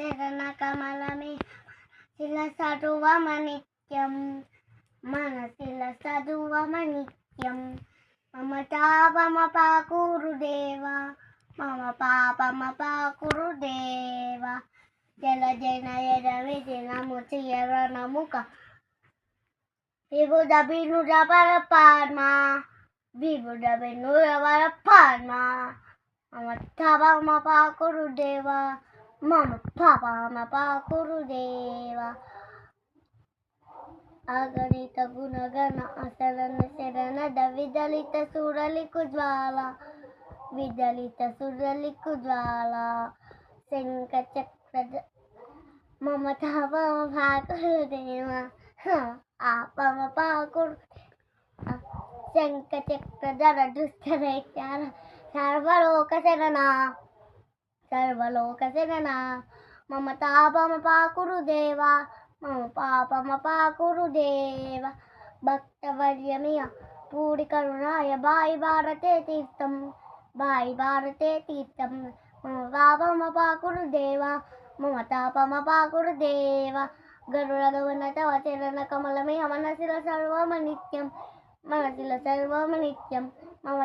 చరణ కమలమే శిల సరువమ నిత్యం మనసిల చదువమ మమ తాపమ పాకురుదేవ. మమ పాపమ పాకురుదేవ. జల జన ఎరవి దినము చియరణముక. విభుద బినుడ పర పార్మా విభుడ బినుడ పర పార్మా మమ తాపమ పాకురుదేవ. మమ పాపమ పాకురుదేవా అగణిత గుణగణ అసలన శరణ దవిదలిత సురలికు జ్వాల విదలిత సురలికు జ్వాల శంఖ చక్ర మమ తాపమ పాకురుదేవ ఆపమ పాకురు శంఖ చక్రధర జర సర్వలోక శరణ సర్వలోక శరణ మమ తాపమ పాకురు దేవా మమ పాపమ పాకురు దేవ భక్తవర్యమియ పూడి కరుణాయ బాయి భారతే తీర్థం బాయి భారతే తీర్థం. మమ పాపమ పాకురు దేవ మమ తాపమ పాకురు దేవ గరుడ చరణ కమలమే మనసిల సర్వమ నిత్యం మనసిల సర్వమ నిత్యం మమ